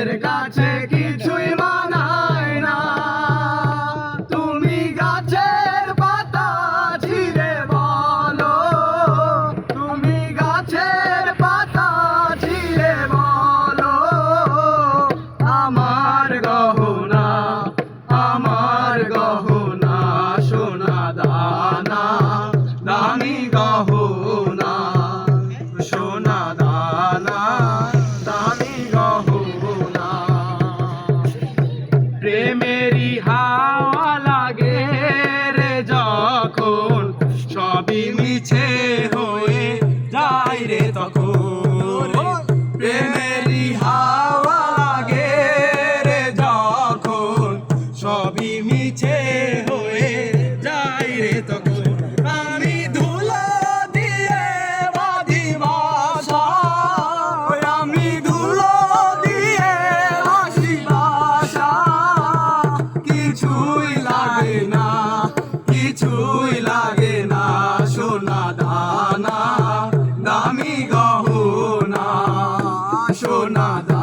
তোমাদের কাছে কিছুই মানায় না। তুমি গাছের পাতা ছিঁড়ে বলো। তুমি গাছের পাতা ছিঁড়ে বলো। আমার গহনা আমার গহনা, সোনা দানা, দামি গহনা। তখন হাওয়া লাগে রে যখন সবই nada.